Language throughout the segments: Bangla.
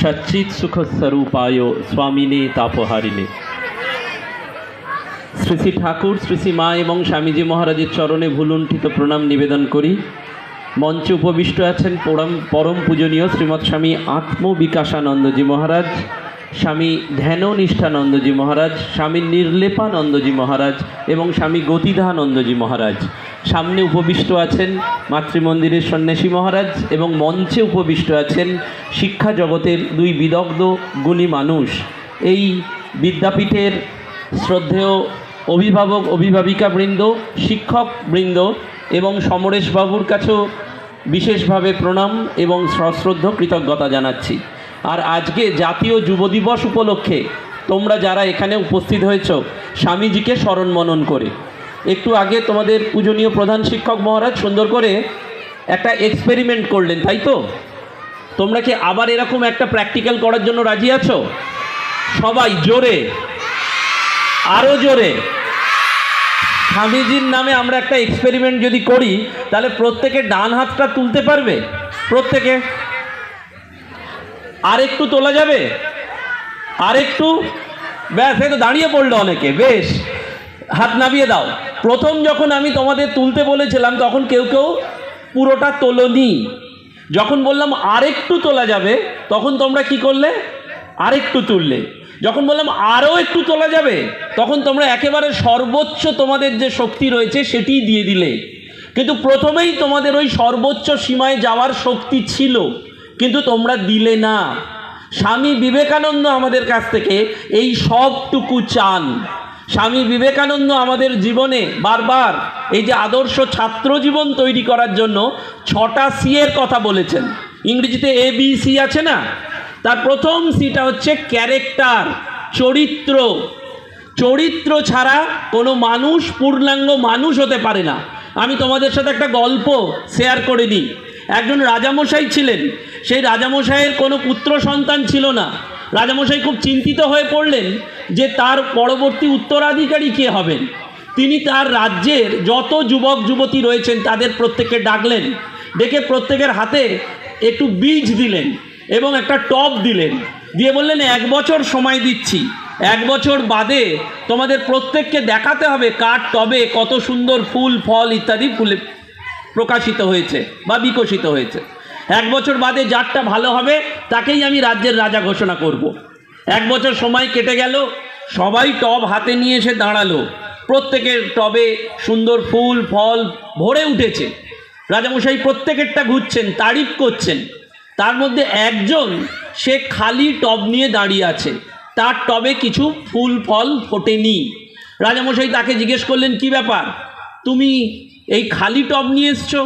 সচ্চিৎ সুখ স্বরূপায় স্বামিনে তাপহারিণে। শ্রী শ্রী ঠাকুর, শ্রী শ্রী মা এবং স্বামীজি মহারাজের চরণে ভুলুণ্ঠিত প্রণাম নিবেদন করি। মঞ্চে উপবিষ্ট আছেন পরম পরম পূজনীয় শ্রীমৎ স্বামী আত্মবিকাশানন্দজি মহারাজ। স্বামী ধ্যাননিষ্ঠানন্দজি মহারাজ, স্বামী নির্লেপানন্দজি মহারাজ এবং স্বামী গতিধানন্দজি মহারাজ। সামনে উপবিষ্ট আছেন মাতৃমন্দিরের সন্ন্যাসী মহারাজ এবং মঞ্চে উপবিষ্ট আছেন শিক্ষা জগতের দুই বিদগ্ধ গুণী মানুষ। এই বিদ্যাপীঠের শ্রদ্ধেয় অভিভাবক অভিভাবিকা বৃন্দ শিক্ষক বৃন্দ এবং সমরেশবাবুর কাছেও বিশেষভাবে প্রণাম এবং সশ্রদ্ধ কৃতজ্ঞতা জানাচ্ছি। আর আজকে জাতীয় যুব দিবস উপলক্ষে তোমরা যারা এখানে উপস্থিত হয়েছ, স্বামীজিকে স্মরণ মনন করে। একটু আগে তোমাদের পূজনীয় প্রধান শিক্ষক মহারাজ সুন্দর করে একটা এক্সপেরিমেন্ট করলেন, তাই তো? তোমরা কি আবার এরকম একটা প্র্যাকটিক্যাল করার জন্য রাজি আছো? সবাই জোরে আরও জোরে। স্বামীজির নামে আমরা একটা এক্সপেরিমেন্ট যদি করি, তাহলে প্রত্যেকে ডান হাতটা তুলতে পারবে? প্রত্যেকে? আর একটু তোলা যাবে? আর একটু ব্যাস তো দাঁড়িয়ে পড়ল অনেকে। বেশ, হাত নামিয়ে দাও। প্রথম যখন আমি তোমাদের তুলতে বলেছিলাম, তখন কেউ কেউ পুরোটা তোলনি। যখন বললাম আরেকটু তোলা যাবে, তখন তোমরা কি করলে? আরেকটু তুললে। যখন বললাম আরও একটু তোলা যাবে, তখন তোমরা একেবারে সর্বোচ্চ তোমাদের যে শক্তি রয়েছে, সেটিই দিয়ে দিলে। কিন্তু প্রথমেই তোমাদের ওই সর্বোচ্চ সীমায় যাওয়ার শক্তি ছিল। কিন্তু তোমরা দিলে না। স্বামী বিবেকানন্দ আমাদের কাছ থেকে এই সবটুকু চান। স্বামী বিবেকানন্দ আমাদের জীবনে বারবার এই যে আদর্শ ছাত্র জীবন তৈরি করার জন্য ছটা সি এর কথা বলেছেন। ইংরেজিতে এ, বি, সি আছে না? তার প্রথম সিটা হচ্ছে ক্যারেক্টার, চরিত্র। চরিত্র ছাড়া কোনো মানুষ, পূর্ণাঙ্গ মানুষ হতে পারে না। আমি তোমাদের সাথে একটা গল্প শেয়ার করে দিই। একজন রাজামশাই ছিলেন। সেই রাজামশাইয়ের কোনো পুত্র সন্তান ছিল না। রাজামশাই খুব চিন্তিত হয়ে পড়লেন যে তার পরবর্তী উত্তরাধিকারী কে হবেন। তিনি তার রাজ্যের যত যুবক যুবতী রয়েছেন, তাদের প্রত্যেককে ডাকলেন। ডেকে প্রত্যেকের হাতে একটু বীজ দিলেন এবং একটা টব দিলেন। দিয়ে বললেন, এক বছর সময় দিচ্ছি। এক বছর বাদে তোমাদের প্রত্যেককে দেখাতে হবে কার টবে কত সুন্দর ফুল, ফল ইত্যাদি ফুলে প্রকাশিত হয়েছে বা বিকশিত হয়েছে। এক বছর বাদে যারটা ভালো হবে, তাকেই আমি রাজ্যের রাজা ঘোষণা করব। এক বছর সময় কেটে গেল, সবাই টব হাতে নিয়ে এসে দাঁড়াল। প্রত্যেকের টবে সুন্দর ফুল, ফল ভরে উঠেছে। রাজামশাই প্রত্যেকেরটা ঘুরছেন, তারিফ করছেন। তার মধ্যে একজন, সে খালি টব নিয়ে দাঁড়িয়ে আছে। তার টবে কিছু ফুল, ফল ফোটেনি। রাজামশাই তাকে জিজ্ঞেস করলেন, কি ব্যাপার? তুমি এই খালি টব নিয়ে এসছো?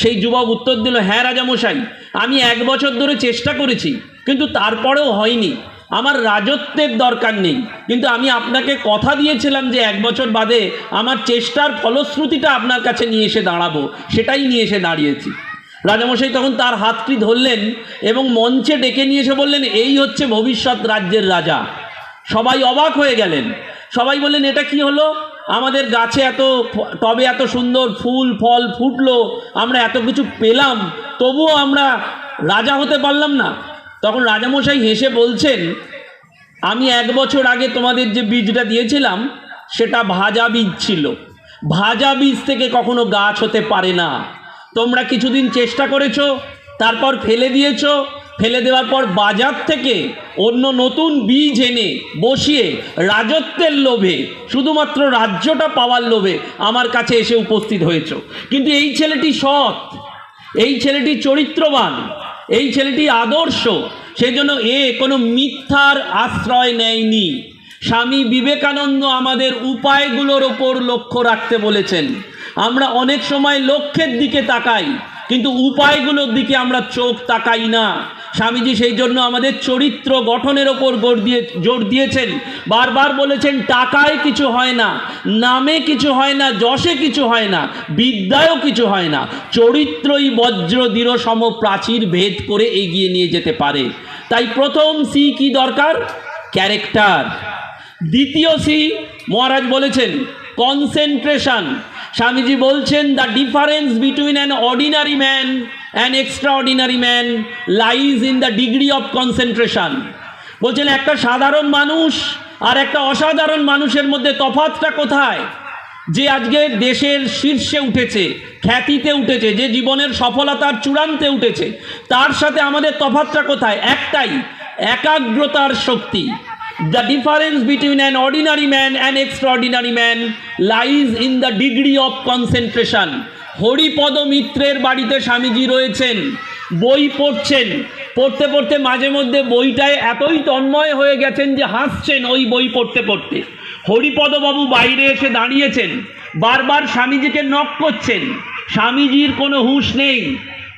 সেই যুবক উত্তর দিল হ্যাঁ রাজামশাই, আমি এক বছর ধরে চেষ্টা করেছি, কিন্তু তারপরেও হয়নি। আমার রাজত্বের দরকার নেই। কিন্তু আমি আপনাকে কথা দিয়েছিলাম যে এক বছর বাদে আমার চেষ্টার ফলশ্রুতিটা আপনার কাছে নিয়ে এসে দাঁড়াবো, সেটাই নিয়ে এসে দাঁড়িয়েছি। রাজামশাই তখন তার হাতটি ধরলেন এবং মঞ্চে ডেকে নিয়ে এসে বললেন, এই হচ্ছে ভবিষ্যৎ রাজ্যের রাজা। সবাই অবাক হয়ে গেলেন। সবাই বললেন, এটা কি হলো? আমাদের গাছে এত টবে এত সুন্দর ফুল, ফল ফুটলো, আমরা এত কিছু পেলাম, তবুও আমরা রাজা হতে পারলাম না। তখন রাজামশাই হেসে বলছেন, আমি এক বছর আগে তোমাদের যে বীজটা দিয়েছিলাম, সেটা ভাজা বীজ ছিল। ভাজা বীজ থেকে কখনো গাছ হতে পারে না। তোমরা কিছুদিন চেষ্টা করেছ, তারপর ফেলে দিয়েছ ফেলে দেওয়ার পর বাজার থেকে অন্য নতুন বীজ এনে বসিয়ে রাজত্বের লোভে, শুধুমাত্র রাজ্যটা পাওয়ার লোভে আমার কাছে এসে উপস্থিত হয়েছ। কিন্তু এই ছেলেটি সৎ, এই ছেলেটি চরিত্রবান, এই ছেলেটি আদর্শ, সেজন্য এ কোনো মিথ্যার আশ্রয় নেয়নি। স্বামী বিবেকানন্দ আমাদের উপায়গুলোর ওপর লক্ষ্য রাখতে বলেছেন। আমরা অনেক সময় লক্ষ্যের দিকে তাকাই, কিন্তু উপায়গুলোর দিকে আমরা চোখ তাকাই না। স্বামীজি সেই জন্য আমাদের চরিত্র গঠনের ওপর জোর দিয়ে, জোর দিয়েছেন। বারবার বলেছেন, টাকায় কিছু হয় না, নামে কিছু হয় না, যশে কিছু হয় না, বিদ্যায়ও কিছু হয় না। চরিত্রই বজ্র, দৃঢ়, সম, প্রাচীর ভেদ করে এগিয়ে নিয়ে যেতে পারে। তাই প্রথম সি কি দরকার? ক্যারেক্টার। দ্বিতীয় সি, মহারাজ বলেছেন, কনসেন্ট্রেশন। স্বামীজি বলছেন, the difference between an ordinary man an extraordinary man lies in the degree of concentration বলছেন, একটা সাধারণ মানুষ আর একটা অসাধারণ মানুষের মধ্যে তফাতটা কোথায়? যে আজকে দেশের শীর্ষে উঠেছে, খ্যাতিতে উঠেছে, যে জীবনের সফলতার চূড়ান্তে উঠেছে, তার সাথে আমাদের তফাতটা কোথায়? একটাই, একাগ্রতার শক্তি। The difference between an ordinary man and extraordinary man lies in the degree of concentration Haripada মিত্রের বাড়িতে স্বামীজি রয়েছেন, বই পড়ছেন। পড়তে পড়তে মাঝে মধ্যে বইটায় এতই তন্ময় হয়ে গেছেন যে হাসছেন ওই বই পড়তে পড়তে। হরিপদবাবু বাইরে এসে দাঁড়িয়েছেন, বারবার স্বামীজিকে নক করছেন। স্বামীজির কোনো হুঁশ নেই।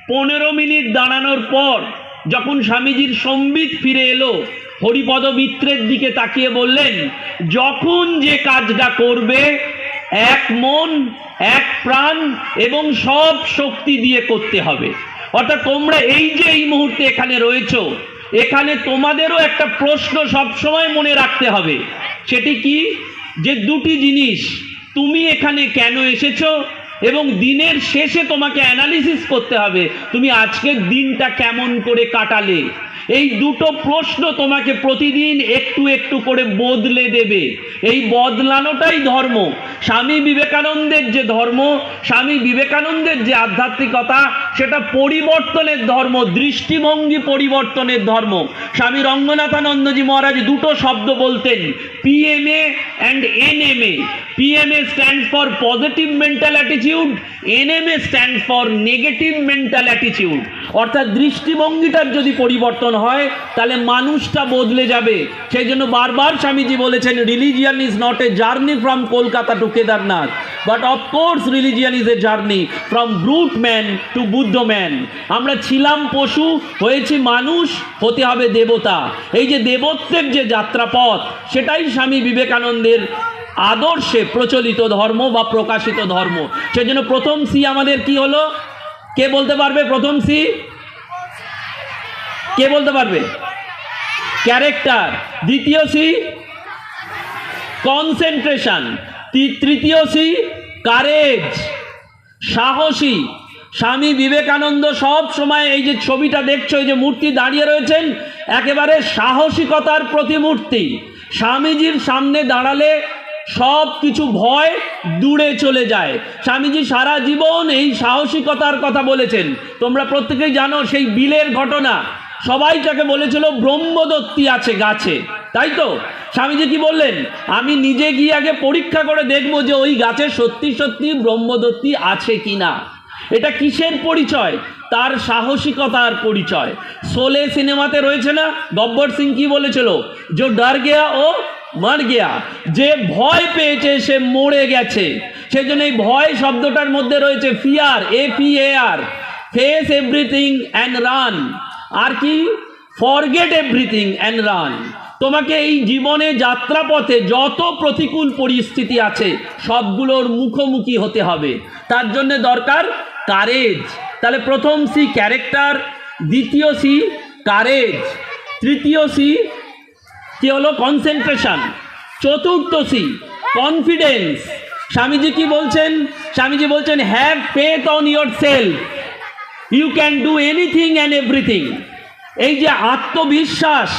পনেরো মিনিট দাঁড়ানোর পর যখন স্বামীজির সম্বিত ফিরে এলো, হরিপদ মিত্রের দিকে তাকিয়ে বললেন, যখন যে কাজটা করবে এক মন, এক প্রাণ এবং সব শক্তি দিয়ে করতে হবে। অর্থাৎ তোমরা এই যে এই মুহূর্তে এখানে রয়েছো, এখানে তোমাদেরও একটা প্রশ্ন সবসময় মনে রাখতে হবে। সেটি কি? যে দুটি জিনিস, তুমি এখানে কেন এসেছ এবং দিনের শেষে তোমাকে অ্যানালিসিস করতে হবে, তুমি আজকের দিনটা কেমন করে কাটালে? এই দুটো প্রশ্ন তোমাকে প্রতিদিন একটু একটু করে বদলে দেবে। এই বদলানোটাই ধর্ম। স্বামী বিবেকানন্দের যে ধর্ম, স্বামী বিবেকানন্দের যে আধ্যাত্মিকতা সেটা পরিবর্তনের ধর্ম, দৃষ্টিভঙ্গি পরিবর্তনের ধর্ম। স্বামী রঙ্গনাথানন্দজি মহারাজ দুটো শব্দ বলতেন PMA and NMA PMA stand for positive mental attitude NMA stand for negative mental attitude অর্থাৎ দৃষ্টিভঙ্গিটার যদি পরিবর্তন হয়, তাহলে মানুষটা বদলে যাবে। সেই জন্য বারবার স্বামীজি বলেছেন religion is not a journey from Kolkata to Kedarnath but of course religion is a journey from brute man to Buddha man. আমরা ছিলাম পশু, হয়েছি মানুষ, হতে হবে দেবতা। এই যে দেবত্বের যে যাত্রাপথ, সেটাই স্বামী বিবেকানন্দের আদর্শে প্রচলিত ধর্ম বা প্রকাশিত ধর্ম। সেজন্য প্রথম সি আমাদের কি হলো? কে বলতে পারবে প্রথম সি? কে বলতে পারবে? ক্যারেক্টার। দ্বিতীয় সি? কনসেন্ট্রেশন। তৃতীয় সি? কারেজ। সাহসী। স্বামী বিবেকানন্দ সব সময় এই যে ছবিটা দেখছ, এই যে মূর্তি দাঁড়িয়ে রয়েছেন, একেবারে সাহসিকতার প্রতিমূর্তি। স্বামীজির সামনে দাঁড়ালে সব কিছু ভয় দূরে চলে যায়। স্বামীজি সারা জীবন এই সাহসিকতার কথা বলেছেন। তোমরা প্রত্যেকেই জানো সেই বিলের ঘটনা। সবাই তাকে বলেছিল ব্রহ্মদত্তি আছে গাছে, তাই তো? স্বামীজি কি বললেন? আমি নিজে গিয়ে আগে পরীক্ষা করে দেখব যে ওই গাছে সত্যি সত্যি ব্রহ্মদত্তি আছে কি না এটা কিসের পরিচয়? তার সাহসিকতার পরিচয়। সোলে সিনেমাতে রয়েছে না? গব্বর সিং কি বলেছিল? যে ডার গেয়া ও মার গেয়া। যে ভয় পেয়েছে, সে মরে গেছে। সেজন্য এই ভয় শব্দটার মধ্যে রয়েছে fear A P A R face everything and run আর কি? ফরগেট এভরিথিং অ্যান্ড রান তোমাকে এই জীবনে যাত্রাপথে যত প্রতিকূল পরিস্থিতি আছে, সবগুলোর মুখোমুখি হতে হবে। তার জন্য দরকার কারেজ তাহলে প্রথম সি ক্যারেক্টার দ্বিতীয় সি কারেজ তৃতীয় সি কি হলো? কনসেন্ট্রেশন চতুর্থ সি কনফিডেন্স স্বামীজি কি বলছেন? স্বামীজি বলছেন have faith on yourself you can do anything and everything এই যে আত্মবিশ্বাস,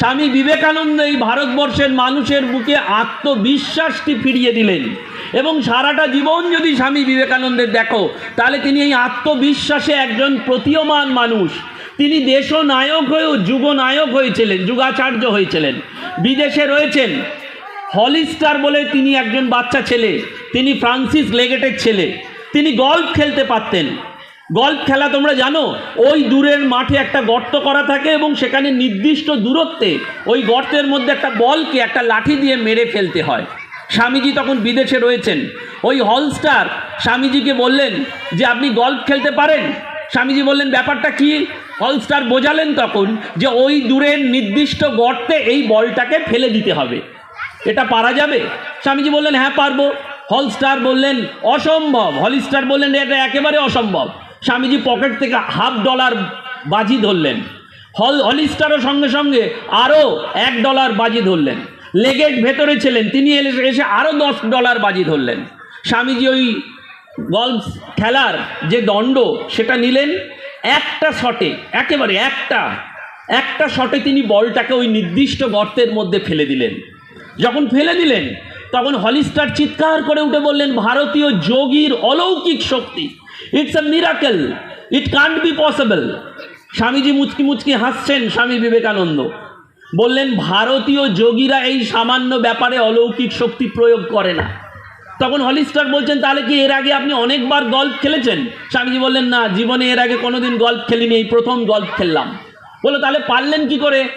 স্বামী বিবেকানন্দ এই ভারতবর্ষের মানুষের বুকে আত্মবিশ্বাসটি ফিরিয়ে দিলেন। এবং সারাটা জীবন যদি স্বামী বিবেকানন্দের দেখো, তাহলে তিনি এই আত্মবিশ্বাসে একজন প্রতীয়মান মানুষ। তিনি দেশ দেশনায়ক হয়েও যুগনায়ক হয়েছিলেন, যুগাচার্য হয়েছিলেন, বিদেশে রয়েছেন। হলিস্টার বলে তিনি একজন বাচ্চা ছেলে, তিনি ফ্রান্সিস লেগেটের ছেলে, তিনি গল্ফ খেলতে পারতেন। গল্ফ খেলা তোমরা জানো, ওই দূরের মাঠে একটা গর্ত করা থাকে এবং সেখানে নির্দিষ্ট দূরত্বে ওই গর্তের মধ্যে একটা বলকে একটা লাঠি দিয়ে মেরে ফেলতে হয়। স্বামীজি তখন বিদেশে রয়েছেন। ওই হলস্টার স্বামীজিকে বললেন যে, আপনি গল্ফ খেলতে পারেন? স্বামীজি বললেন, ব্যাপারটা কি? হলস্টার বোঝালেন তখন যে, ওই দূরের নির্দিষ্ট গর্তে এই বলটাকে ফেলে দিতে হবে। এটা পারা যাবে? স্বামীজি বললেন হ্যাঁ পারব। হলস্টার বললেন, অসম্ভব। হলিস্টার বললেন, এটা একেবারে অসম্ভব। স্বামীজি পকেট থেকে হাফ ডলার বাজি ধরলেন। হল, হলিস্টারও সঙ্গে সঙ্গে আরও এক ডলার বাজি ধরলেন। লেগেট ভেতরে ছিলেন, তিনি এসে আরও দশ ডলার বাজি ধরলেন। স্বামীজি ওই গল্ফ খেলার যে দণ্ড, সেটা নিলেন। একটা শটে, একেবারে একটা একটা শটে তিনি বলটাকে ওই নির্দিষ্ট গর্তের মধ্যে ফেলে দিলেন। যখন ফেলে দিলেন, তখন হলিস্টার চিৎকার করে উঠে বললেন, ভারতীয় যোগীর অলৌকিক শক্তি, it's a miracle, it can't be possible. Swamiji মুচকি মুচকি হাসছেন, স্বামী বিবেকানন্দ। বললেন, ভারতীয় যোগীরা এই সামান্য ব্যাপারে অলৌকিক শক্তি প্রয়োগ করে না। তখন হলিস্টার বলছেন, তাহলে কি এর আগে আপনি অনেকবার গল্ফ খেলেছেন? স্বামীজি বললেন, না, জীবনে এর আগে কোনোদিন গল্ফ খেলিনি, এই প্রথম গল্ফ খেললাম। বলো তাহলে পারলেন কি করে?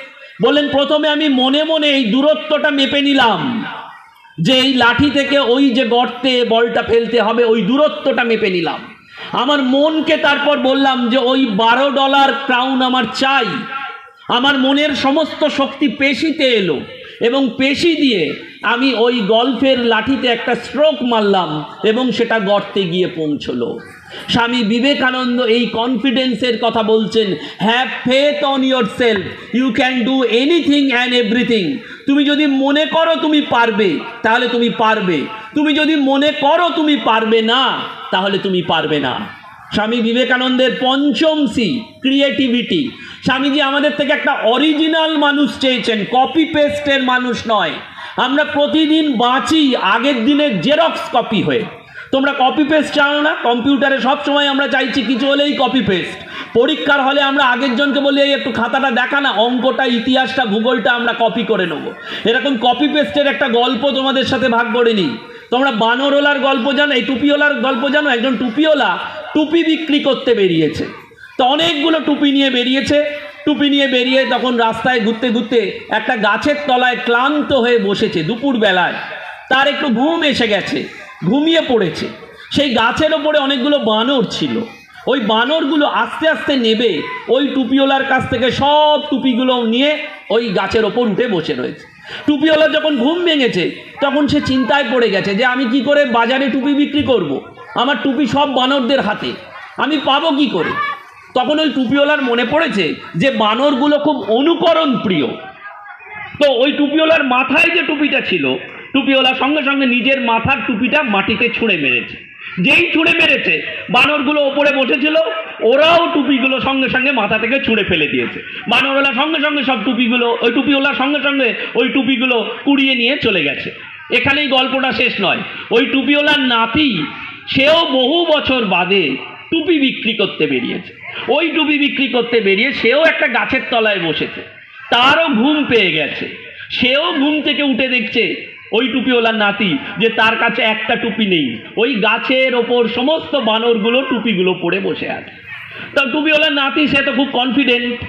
বললেন, প্রথমে আমি মনে মনে এই দূরত্বটা মেপে নিলাম, যে এই লাঠি থেকে ওই যে গর্তে বলটা ফেলতে হবে, ওই দূরত্বটা মেপে নিলাম। আমার মনকে তারপর বললাম যে, ওই বারো ডলার ক্রাউন আমার চাই। আমার মনের সমস্ত শক্তি পেশিতে এলো এবং পেশি দিয়ে আমি ওই গল্ফের লাঠিতে একটা স্ট্রোক মারলাম এবং সেটা গর্তে গিয়ে পৌঁছলো। স্বামী বিবেকানন্দ এই কনফিডেন্সের কথা বলছেন have faith on yourself you can do anything and everything তুমি যদি মনে করো তুমি পারবে, তাহলে তুমি পারবে। তুমি যদি মনে করো তুমি পারবে না, তাহলে তুমি পারবে না। স্বামী বিবেকানন্দের পঞ্চম সি ক্রিয়েটিভিটি স্বামীজি আমাদের থেকে একটা অরিজিনাল মানুষ চেয়েছেন কপি পেস্টের মানুষ নয়। আমরা প্রতিদিন বাঁচি, আগের দিনের জেরক্স কপি হয়ে। তোমরা কপি পেস্ট চাও না, কম্পিউটারে সব সময় আমরা চাইছি কিছু হলেই কপি পেস্ট পরীক্ষার হলে আমরা আগের জনকে বলি, এই একটু খাতাটা দেখা না, অঙ্কটা, ইতিহাসটা, ভূগোলটা আমরা কপি করে নেব। এরকম কপি পেস্টের একটা গল্প তোমাদের সাথে ভাগ করে নিই। তোমরা বানরওয়ালার গল্প জানো, এই টুপিওয়ালার গল্প জানো? একজন টুপিওয়ালা টুপি বিক্রি করতে বেরিয়েছে। তো অনেকগুলো টুপি নিয়ে বেরিয়েছে। টুপি নিয়ে বেরিয়ে তখন রাস্তায় ঘুরতে ঘুরতে একটা গাছের তলায় ক্লান্ত হয়ে বসেছে দুপুর বেলায় তার একটু ঘুম এসে গেছে, ঘুমিয়ে পড়েছে। সেই গাছের ওপরে অনেকগুলো বানর ছিল। ওই বানরগুলো আস্তে আস্তে নেবে ওই টুপিওলার কাছ থেকে সব টুপিগুলো নিয়ে ওই গাছের ওপর উঠে বসে রয়েছে। টুপিওয়ালা যখন ঘুম ভেঙেছে, তখন সে চিন্তায় পড়ে গেছে যে আমি কি করে বাজারে টুপি বিক্রি করব। আমার টুপি সব বানরদের হাতে। আমি পাবো কি করে? তখন ওই টুপিওয়ালার মনে পড়েছে যে বানরগুলো খুব অনুকরণ প্রিয়। তো ওই টুপিওয়ালার মাথায় যে টুপিটা ছিল, টুপিওয়ালা সঙ্গে সঙ্গে নিজের মাথার টুপিটা মাটিতে ছুঁড়ে মেরেছে। যেই ছুঁড়ে মেরেছে, বানরগুলো ওপরে বসেছিল, ওরাও টুপিগুলো সঙ্গে সঙ্গে মাথা থেকে ছুঁড়ে ফেলে দিয়েছে। বানরওয়ালা সঙ্গে সঙ্গে সব টুপিগুলো, ওই টুপিওয়ালার সঙ্গে সঙ্গে ওই টুপিগুলো কুড়িয়ে নিয়ে চলে গেছে। এখানেই গল্পটা শেষ নয়। ওই টুপিওয়ালার নাতি সেও বহু বছর বাদে টুপি বিক্রি করতে বেরিয়েছে। ওই টুপি বিক্রি করতে বেরিয়ে সেও একটা গাছের তলায় বসেছে। তারও ঘুম পেয়ে গেছে। সেও ঘুম থেকে উঠে দেখছে ওই টুপিওয়ালার নাতি যে তার কাছে একটা টুপি নেই। ওই গাছের ওপর সমস্ত বানরগুলো টুপিগুলো পরে বসে আছে। তা টুপিওয়ালার নাতি সে তো খুব কনফিডেন্ট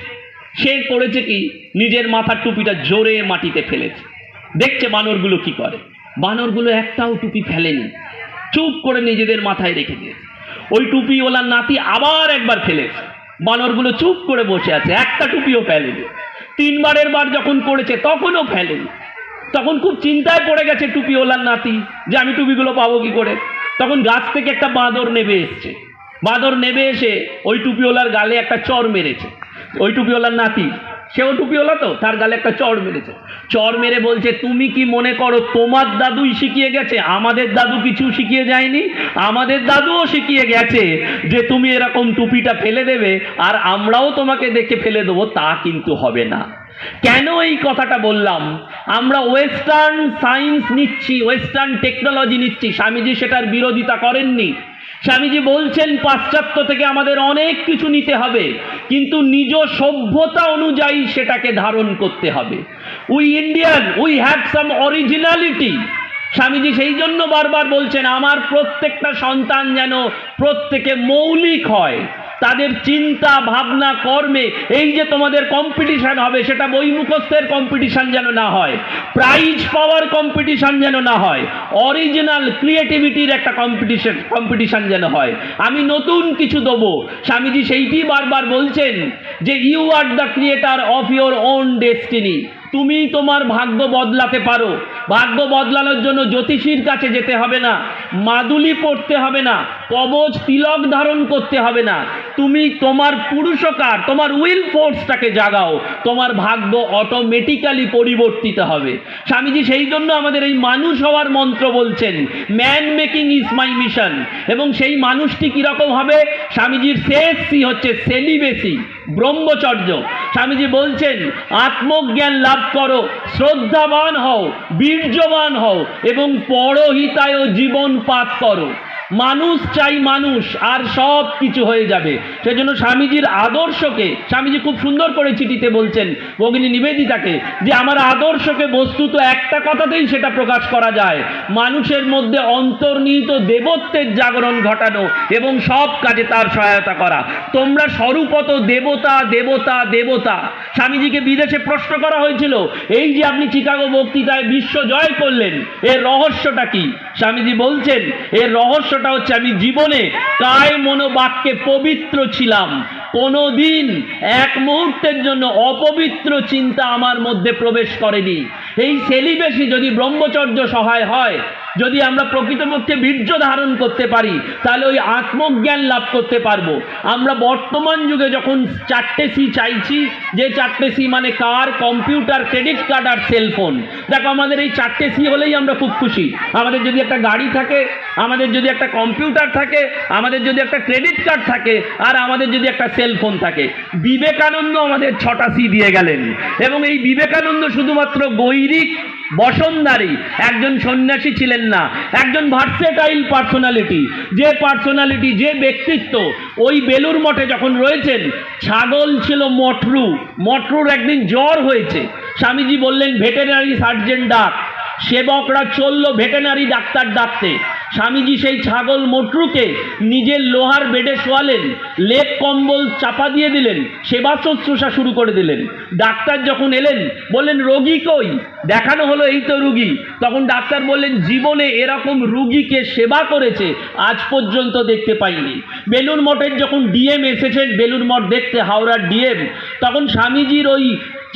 সে করেছে কি? নিজের মাথার টুপিটা জোরে মাটিতে ফেলেছে। দেখছে বানরগুলো কি করে। বানরগুলো একটাও টুপি ফেলেনি। চুপ করে নিজেদের মাথায় রেখে দিয়েছে। ওই টুপিওয়ালার নাতি আবার একবার ফেলেছে। বানরগুলো চুপ করে বসে আছে, একটা টুপিও ফেলেনি। তিনবারের বার যখন করেছে, তখনও ফেলেনি। তখন খুব চিন্তায় পড়ে গেছে টুপিওয়ালার নাতি, যে আমি টুপিগুলো পাবো কি করে? তখন গাছ থেকে একটা বাঁদর নেবে এসছে। বাঁদর নেবে এসে ওই টুপিওয়ালার গালে একটা চর মেরেছে। ওই টুপিওয়ালার নাতি সেও টুপিওয়ালা তো? তার গালে একটা চর মেরেছে। চর মেরে বলছে, তুমি কি মনে করো তোমার দাদুই শিখিয়ে গেছে? আমাদের দাদু কিছু শিখিয়ে যায়নি? আমাদের দাদুও শিখিয়ে গেছে যে তুমি এরকম টুপিটা ফেলে দেবে আর আমরাও তোমাকে দেখে ফেলে দেবো, তা কিন্তু হবে না। কেন এই কথাটা বললাম? আমরা ওয়েস্টার্ন সায়েন্স নিচ্ছি ওয়েস্টার্ন টেকনোলজি নিচ্ছি। স্বামীজি সেটার বিরোধিতা করেননি। স্বামীজি বলছেন, পাশ্চাত্য থেকে আমাদের অনেক কিছু নিতে হবে, কিন্তু নিজ সভ্যতা অনুযায়ী সেটাকে ধারণ করতে হবে। We Indian we have some originality Swamiji সেই জন্য বারবার বলছেন, আমার প্রত্যেকটা সন্তান যেন প্রত্যেকে মৌলিক হয় তাদের চিন্তা, ভাবনা, কর্মে, এই যে তোমাদের কম্পিটিশন হবে, সেটা বই মুখস্থের কম্পিটিশন যেন না হয় প্রাইজ পাওয়ার কম্পিটিশন যেন না হয় অরিজিনাল ক্রিয়েটিভিটির একটা কম্পিটিশন কম্পিটিশন যেন হয়। আমি নতুন কিছু দেবো। স্বামীজি সেইটি বারবার বলছেন যে you are the creator of your own destiny তুমি তোমার ভাগ্য বদলাতে পারো। ভাগ্য বদলানোর জন্য জ্যোতিষীর কাছে যেতে হবে না। মাদুলি পড়তে হবে না। কবচ তিলক ধারণ করতে হবে না। তুমি তোমার পুরুষকার, তোমার উইল ফোর্সটাকে জাগাও। তোমার ভাগ্য অটোমেটিক্যালি পরিবর্তিত হবে। স্বামীজি সেই জন্য আমাদের এই মানুষ হওয়ার মন্ত্র বলছেন man making is my mission এবং সেই মানুষটি কীরকম হবে? স্বামীজির শেষ সি হচ্ছে সেলিবেসি। ব্রহ্মচর্য। স্বামীজি বলছেন, আত্মজ্ঞান লাভ করো, শ্রদ্ধাবান হও, বীর্যবান হও, এবং পরহিতায় জীবন পাত করো। মানুষ চাই মানুষ, আর সব কিছু হয়ে যাবে। সেজন্য স্বামীজির আদর্শকে, স্বামীজি খুব সুন্দর করে চিঠিতে বলছেন, ভগিনী নিবেদিতাকে, যে আমার আদর্শকে বস্তুত একটা কথাতেই সেটা প্রকাশ করা যায়। মানুষের মধ্যে অন্তর্নিহিত দেবত্বের জাগরণ ঘটানো এবং সব কাজে তার সহায়তা করা। তোমরা স্বরূপত দেবতা দেবতা দেবতা। স্বামীজিকে বিদেশে প্রশ্ন করা হয়েছিল, এই যে আপনি চিকাগো বক্তৃতায় বিশ্ব জয় করলেন, এর রহস্যটা কি? স্বামীজি বলছেন, এর রহস্যটা হচ্ছে, আমি জীবনে কায় মনোবাক্যে পবিত্র ছিলাম। কোনো দিন এক মুহূর্তের জন্য অপবিত্র চিন্তা আমার মধ্যে প্রবেশ করেনি। এই সেলিবেশি যদি ব্রহ্মচর্য সহায় হয় যদি আমরা প্রকৃতপক্ষে বীর্য ধারণ করতে পারি, তাহলে ওই আত্মজ্ঞান লাভ করতে পারব। আমরা বর্তমান যুগে যখন চারটে সি চাইছি, যে চারটে সি মানে কার, কম্পিউটার, ক্রেডিট কার্ড আর সেলফোন দেখো, আমাদের এই চারটে সি হলেই আমরা খুব খুশি। আমাদের যদি একটা গাড়ি থাকে, আমাদের যদি একটা কম্পিউটার থাকে, আমাদের যদি একটা ক্রেডিট কার্ড থাকে, আর আমাদের যদি একটা সেলফোন থাকে। বিবেকানন্দ আমাদের ছটা সি দিয়ে গেলেন। এবং এই বিবেকানন্দ শুধুমাত্র গৈরিক বসন্দারী একজন সন্ন্যাসী ছিলেন না। একজন ভার্সেটাইল পার্সোনালিটি যে পার্সোনালিটি যে ব্যক্তিত্ব, ওই বেলুর মঠে যখন রয়েছেন, ছাগল ছিল মটরু মটরুর একদিন জ্বর হয়েছে। স্বামীজি বললেন, ভেটেরিনারি সার্জেন ডাক। সেবকরা চলল ভেটেরিনারি ডাক্তার ডাকতে। স্বামীজি সেই ছাগল মটরুকে নিজের লোহার বেডে শোয়ালেন, লেপ কম্বল চাপা দিয়ে দিলেন, সেবা শুশ্রূষা শুরু করে দিলেন। ডাক্তার যখন এলেন, বললেন, রোগী কই? দেখানো হলো, এই তো রুগী। তখন ডাক্তার বললেন, জীবনে এরকম রুগীকে সেবা করেছে, আজ পর্যন্ত দেখতে পাইনি। বেলুর মঠের যখন ডিএম এসেছেন বেলুর মঠ দেখতে, হাওড়ার ডিএম, তখন স্বামীজির ওই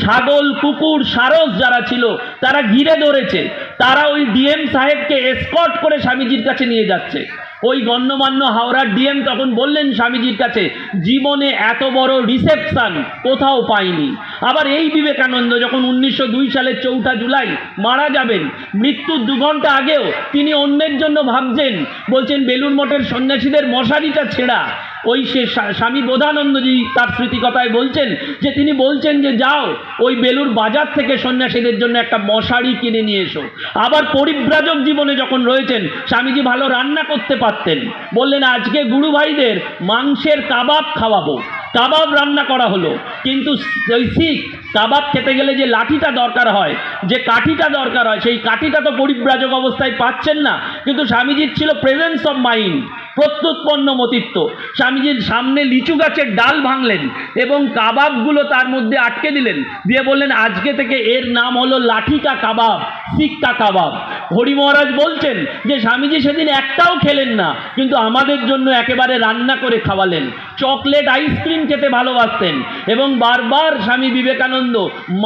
ছাগল, কুকুর, সারস যারা ছিল, তারা ঘিরে ধরেছে। তারা ওই ডিএম সাহেবকে এসকর্ট করে স্বামীজির কাছে নিয়ে যাচ্ছে। ওই গণ্যমান্য হাওড়ার ডিএম তখন বললেন স্বামীজির কাছে, জীবনে এত বড় রিসেপশন কোথাও পাইনি। আবার এই বিবেকানন্দ যখন উনিশশো দুই সালের চৌঠা জুলাই মারা যাবেন, মৃত্যুর দু ঘণ্টা আগেও তিনি অন্যের জন্য ভাবছেন, বলছেন বেলুর মঠের সন্ন্যাসীদের মশারিটা ছেঁড়া। ওই সে স্বামী বোধানন্দজি তার স্মৃতিকথায় বলছেন যে তিনি বলছেন যে যাও, ওই বেলুর বাজার থেকে সন্ন্যাসীদের জন্য একটা মশারি কিনে নিয়ে এসো। আবার পরিব্রাজক জীবনে যখন রয়েছেন, স্বামীজি ভালো রান্না করতে পারতেন। বললেন, আজকে গুরু ভাইদের মাংসের কাবাব খাওয়াবো। কাবাব রান্না করা হলো। কিন্তু ওই শিখ কাবাব খেতে গেলে যে লাঠিটা দরকার হয়, যে কাঠিটা দরকার হয়, সেই কাঠিটা তো পরিব্রাজক অবস্থায় পাচ্ছেন না। কিন্তু স্বামীজির ছিল প্রেজেন্স অফ মাইন্ড প্রত্যুৎপন্ন মতিত্ব। স্বামীজির সামনে লিচু গাছের ডাল ভাঙলেন এবং কাবাবগুলো তার মধ্যে আটকে দিলেন। দিয়ে বললেন, আজকে থেকে এর নাম হলো লাঠিকা কাবাব সিক্কা কাবাব। হরি মহারাজ বলছেন যে স্বামীজি সেদিন একটাও খেলেন না, কিন্তু আমাদের জন্য একেবারে রান্না করে খাওয়ালেন। চকলেট আইসক্রিম খেতে ভালোবাসতেন এবং বারবার স্বামী বিবেকানন্দ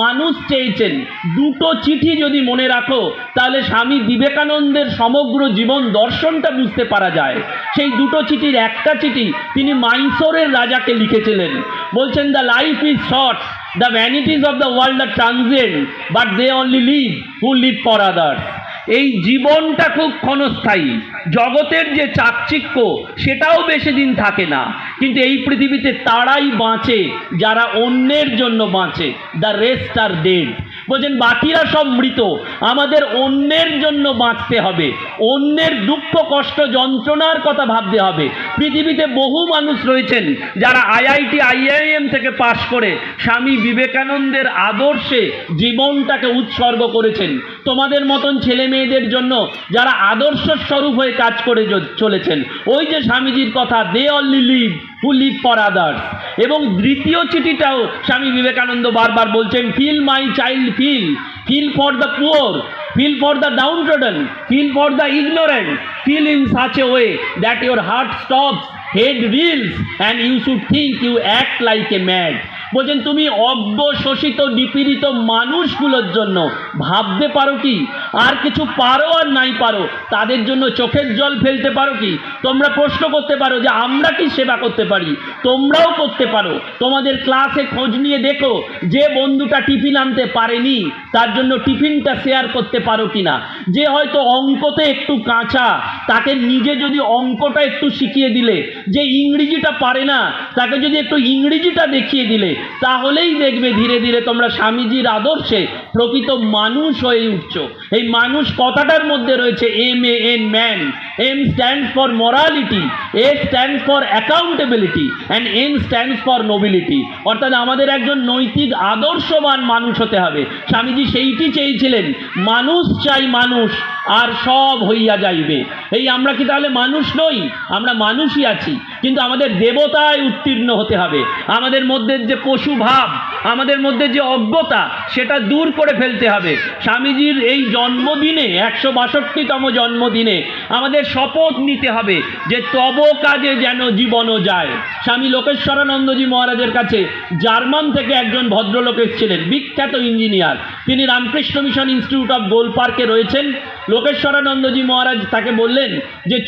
মানুষ চেয়েছেন। দুটো চিঠি যদি মনে রাখো, তাহলে স্বামী বিবেকানন্দের সমগ্র জীবন দর্শনটা বুঝতে পারা যায়। সেই দুটো চিঠির একটা চিঠি তিনি মাইসোরের রাজাকে লিখেছিলেন। বলছেন the life is short the vanities of the world are transient but they only live who live for others এই জীবনটা খুব ক্ষণস্থায়ী। জগতের যে চাকচিক্য, সেটাও বেশি দিন থাকে না। কিন্তু এই পৃথিবীতে তারাই বাঁচে, যারা অন্যের জন্য বাঁচে। দ্য রেস্ট আর ডেড বলছেন, বাকিরা সব মৃত। আমাদের অন্যের জন্য বাঁচতে হবে। অন্যের দুঃখ, কষ্ট, যন্ত্রণার কথা ভাবতে হবে। পৃথিবীতে বহু মানুষ রয়েছেন, যারা আইআইটি, আইআইএম থেকে পাশ করে স্বামী বিবেকানন্দের আদর্শে জীবনটাকে উৎসর্গ করেছেন। তোমাদের মতন ছেলে মেয়েদের জন্য যারা আদর্শ স্বরূপ হয়ে কাজ করে চলেছেন। ওই যে স্বামীজির কথা they only live who live for others এবং দ্বিতীয় চিঠিটাও স্বামী বিবেকানন্দ বারবার বলছেন feel my child feel feel for the poor feel for the downtrodden feel for the ignorant feel in such a way that your heart stops head reels and you should think you act like a mad বলছেন, তুমি অজ্ঞ শোষিত নিপীড়িত মানুষগুলোর জন্য ভাবতে পারো কি? আর কিছু পারো আর নাই পারো? তাদের জন্য চোখের জল ফেলতে পারো কি? তোমরা প্রশ্ন করতে পারো যে, আমরা কি সেবা করতে পারি? তোমরাও করতে পারো। তোমাদের ক্লাসে খোঁজ নিয়ে দেখো যে বন্ধুটা টিফিন আনতে পারেনি, তার জন্য টিফিনটা শেয়ার করতে পারো কি না? যে হয়তো অঙ্কতে একটু কাঁচা, তাকে নিজে যদি অঙ্কটা একটু শিখিয়ে দিলে, যে ইংরেজিটা পারে না, তাকে যদি একটু ইংরেজিটা দেখিয়ে দিলে তাহলেই দেখবে ধীরে ধীরে তোমরা স্বামীজির আদর্শে প্রকৃত মানুষ হয়ে উঠছ। এই মানুষ কথাটার মধ্যে রয়েছে M A N man M stand for morality A stand for accountability and N stand for nobility অর্থাৎ আমাদের একজন নৈতিক, আদর্শবান মানুষ হতে হবে। স্বামীজি সেইটি চেয়েছিলেন, মানুষ চাই মানুষ, আর সব হইয়া যাইবে। এই আমরা কি তাহলে মানুষ নই? আমরা মানুষই আছি। কিন্তু আমাদের দেবতায় উত্তীর্ণ হতে হবে। আমাদের মধ্যে যে পশু ভাব, আমাদের মধ্যে যে অজ্ঞতা, সেটা দূর করে ফেলতে হবে। স্বামীজির এই জন্মদিনে, একশো বাষট্টিতম জন্মদিনে, আমাদের শপথ নিতে হবে যে তব কাজে যেন জীবনও যায়। স্বামী লোকেশ্বরানন্দজি মহারাজের কাছে জার্মান থেকে একজন ভদ্রলোক এসেছিলেন, বিখ্যাত ইঞ্জিনিয়ার। তিনি রামকৃষ্ণ মিশন ইনস্টিটিউট অফ গোল রয়েছেন। লোকেশ্বরানন্দজি মহারাজ তাকে বললেন যে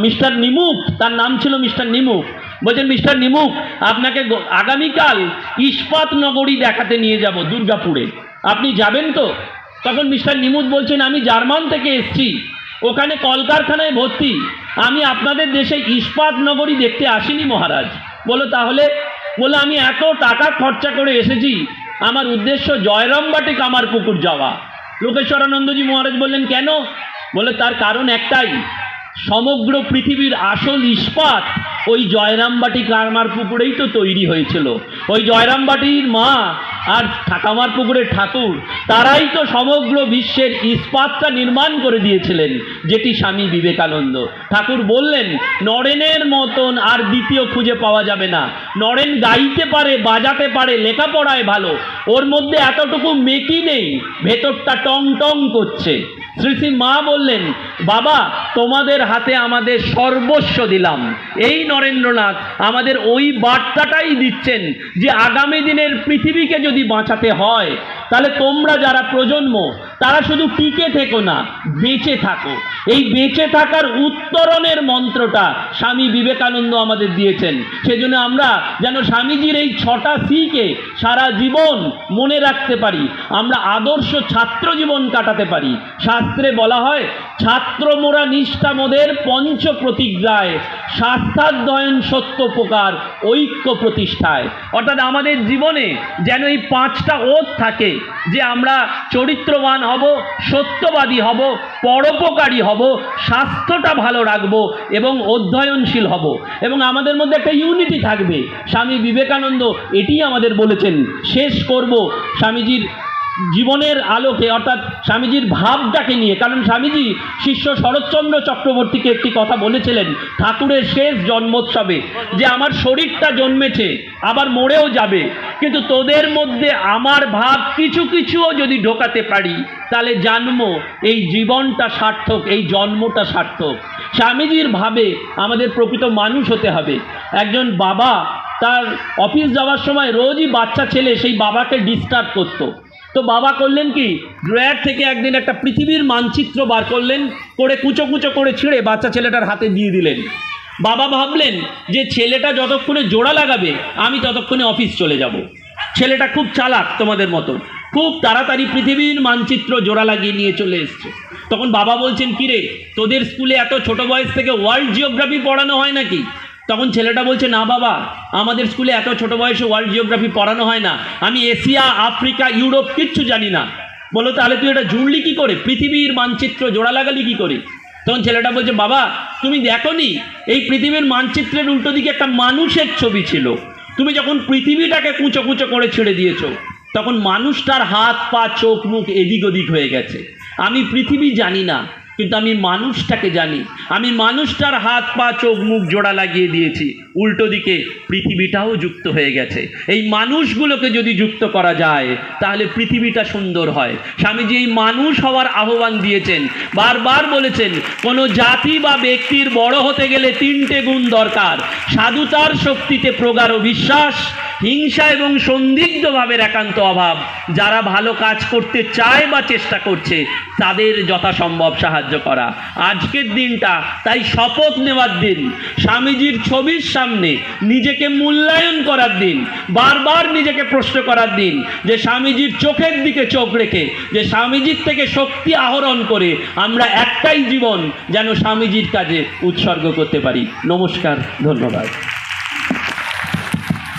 মিস্টার নিমুখ, তার নাম ছিল মিস্টার নিমুখ। বলছেন, মিস্টার নিমুখ, আপনাকে আগামীকাল ইস্পাত নগরী দেখাতে নিয়ে যাব দুর্গাপুরে। আপনি যাবেন তো? তখন মিস্টার নিমুখ বলছেন, আমি জার্মান থেকে এসেছি। ওখানে কলকারখানায় ভর্তি। আমি আপনাদের দেশে ইস্পাত নগরী দেখতে আসিনি, মহারাজ। বলো তাহলে, বলে আমি এত টাকা খরচা করে এসেছি, আমার উদ্দেশ্য জয়রামবাটি কামার পুকুর যাওয়া। লোকেশ্বরানন্দজি মহারাজ বললেন, কেন? বলে তার কারণ একটাই, সমগ্র পৃথিবীর আসল ইস্পাত ওই জয়রামবাটি কারমার পুকুরেই তো তৈরি হয়েছিল। ওই জয়রামবাটির মা আর ঠাকামার পুকুরের ঠাকুর, তারাই তো সমগ্র বিশ্বের ইস্পাতটা নির্মাণ করে দিয়েছিলেন, যেটি স্বামী বিবেকানন্দ। ঠাকুর বললেন, নরেনের মতন আর দ্বিতীয় খুঁজে পাওয়া যাবে না। নরেন গাইতে পারে, বাজাতে পারে, লেখাপড়ায় ভালো। ওর মধ্যে এতটুকু মেকি নেই, ভেতরটা টং টং করছে। শ্রী শ্রী মা বললেন বাবা, তোমাদের হাতে আমাদের সর্বস্ব দিলাম। এই নরেন্দ্রনাথ আমাদের ওই বার্তাটাই দিচ্ছেন যে আগামী দিনের পৃথিবীকে যদি বাঁচাতে হয়, তাহলে তোমরা যারা প্রজন্ম, তারা শুধু টিকে থেকো না, বেঁচে থাকো। এই বেঁচে থাকার উত্তরণের মন্ত্রটা স্বামী বিবেকানন্দ আমাদের দিয়েছেন। সেজন্য আমরা যেন স্বামীজির এই ছটা সিকে সারা জীবন মনে রাখতে পারি, আমরা আদর্শ ছাত্র জীবন কাটাতে পারি। শাস্ত্রে বলা হয়, ছাত্র মোরা নিষ্ঠা মোদের পঞ্চ প্রতিজ্ঞায়, শাস্ত্রাধ্যয়ন সত্য প্রকার, ঐক্য প্রতিষ্ঠায়। অর্থাৎ আমাদের জীবনে যেন এই পাঁচটা ওত থাকে, যে আমরা চরিত্রবান হব, সত্যবাদী হব, পরোপকারী হব, স্বাস্থ্যটা ভালো রাখব এবং অধ্যয়নশীল হব। এবং আমাদের মধ্যে একটা ইউনিটি থাকবে। স্বামী বিবেকানন্দ এটি আমাদের বলেছেন। শেষ করব স্বামীজির জীবনের আলোকে, অর্থাৎ স্বামীজির ভাবটাকে নিয়ে। কারণ স্বামীজি শিষ্য শরৎচন্দ্র চক্রবর্তীকে একটি কথা বলেছিলেন, ঠাকুরের শেষ জন্মোৎসবে, যে আমার শরীরটা জন্মেছে, আবার মরেও যাবে। কিন্তু তোদের মধ্যে আমার ভাব কিছু কিছুও যদি ঢোকাতে পারি, তাহলে জানব এই জীবনটা সার্থক, এই জন্মটা সার্থক। স্বামীজির ভাবে আমাদের প্রকৃত মানুষ হতে হবে। একজন বাবা, তার অফিস যাওয়ার সময় রোজই বাচ্চা ছেলে সেই বাবাকে ডিস্টার্ব করতো। তো বাবা করলেন কি? ড্রয়ার থেকে একদিন একটা পৃথিবীর মানচিত্র বার করলেন, করে কুচো কুচো করে ছিঁড়ে বাচ্চা ছেলেটার হাতে দিয়ে দিলেন। বাবা ভাবলেন যে ছেলেটা যতক্ষণে জোড়া লাগাবে, আমি ততক্ষণে অফিস চলে যাব। ছেলেটা খুব চালাক তোমাদের মতো খুব তাড়াতাড়ি পৃথিবীর মানচিত্র জোড়া লাগিয়ে নিয়ে চলে এসছে। তখন বাবা বলছেন, কিরে, তোদের স্কুলে এত ছোট বয়স থেকে ওয়ার্ল্ড জিওগ্রাফি পড়ানো হয় নাকি? তখন ছেলেটা বলছে, না বাবা, আমাদের স্কুলে এত ছোট বয়সে ওয়ার্ল্ড জিওগ্রাফি পড়ানো হয় না। আমি এশিয়া, আফ্রিকা, ইউরোপ কিচ্ছু জানি না। বলো তাহলে তুই এটা জুড়লি কী করে? পৃথিবীর মানচিত্র জোড়া লাগালি কী করে? তখন ছেলেটা বলছে, বাবা, তুমি দেখনি, এই পৃথিবীর মানচিত্রের উল্টো দিকে একটা মানুষের ছবি ছিল। তুমি যখন পৃথিবীটাকে কুঁচো কুঁচো করে ছেড়ে দিয়েছ, তখন মানুষটার হাত, পা, চোখ, মুখ এদিক ওদিক হয়ে গেছে। আমি পৃথিবী জানি না কিন্তু আমি মানুষটাকে জানি। আমি মানুষটার হাত, পা, চোখ, মুখ জোড়া লাগিয়ে দিয়েছি। উল্টো দিকে পৃথিবীটাও যুক্ত হয়ে গেছে। এই মানুষগুলোকে যদি যুক্ত করা যায়, তাহলে পৃথিবীটা সুন্দর হয়। স্বামীজি এই মানুষ হওয়ার আহ্বান দিয়েছেন। বারবার বলেছেন, কোনো জাতি বা ব্যক্তির বড় হতে গেলে তিনটে গুণ দরকার। সাধুতার শক্তিতে প্রগাঢ় বিশ্বাস হিংসা এবং সন্দিগ্ধ ভাবের একান্ত অভাব। যারা ভালো কাজ করতে চায় বা চেষ্টা করছে, তাদের যথাসম্ভব সাহায্য করা। আজকের দিনটা, তাই শপথ নেওয়ার দিন। স্বামীজির ছবির সামনে নিজেকে মূল্যায়ন করার দিন। বারবার নিজেকে প্রশ্ন করার দিন। যে স্বামীজির চোখের দিকে চোখ রেখে, যে স্বামীজির থেকে শক্তি আহরণ করে আমরা একটাই জীবন যেন স্বামীজির কাজে উৎসর্গ করতে পারি। নমস্কার, ধন্যবাদ।